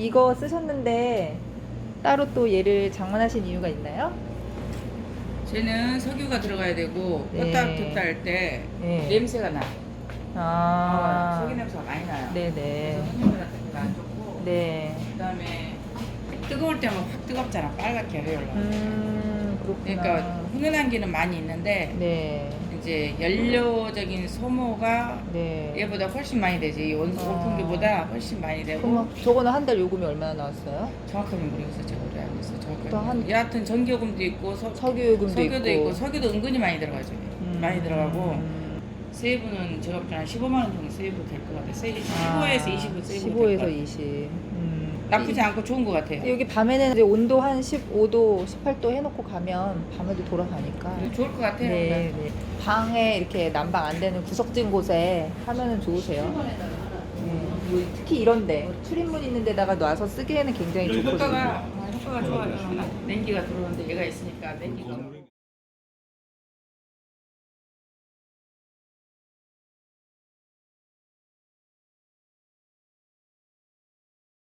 이거 쓰셨는데 따로 또 얘를 장만하신 이유가 있나요? 쟤는 석유가 들어가야 되고 네. 껐다 켰다 할 때 네. 냄새가 나. 아. 석유 냄새가 많이 나요. 네네. 그래서 석유 같은 거안 좋고. 네. 그다음에 뜨거울 때면 확 뜨겁잖아. 빨갛게 해올라. 음, 그렇구나. 그러니까 훈훈한 기는 많이 있는데 네. 이제 연료적인 소모가 네. 얘보다 훨씬 많이 되지. 이 원- 아. 원풍기보다 훨씬 많이 되고. 그럼 저거는 한 달 요금이 얼마나 나왔어요? 정확하게 모르겠어. 제가 우리 안 했어. 또 정확하게. 한- 여하튼 전기요금도 있고 서, 석유 요금도 석유도 있고. 있고. 석유도 은근히 많이 들어가죠. 음. 많이 들어가고 음. 세이브는 제가 볼때한 15만 원 정도 세이브 될 것 같아요. 세이브 15에서 20은 세이브 15에서 될것 같아요. 20. 음. 나쁘지 않고 좋은 것 같아요. 여기 밤에는 이제 온도 한 15도, 18도 해놓고 가면 밤에도 돌아가니까. 좋을 것 같아요. 네, 네. 방에 이렇게 난방 안 되는 구석진 곳에 하면은 좋으세요. 네. 뭐 특히 이런데 출입문 있는 데다가 놔서 쓰기에는 굉장히 좋거든요. 효과가 어, 효과가 좋아요. 냉기가 들어오는데 얘가 있으니까 냉기가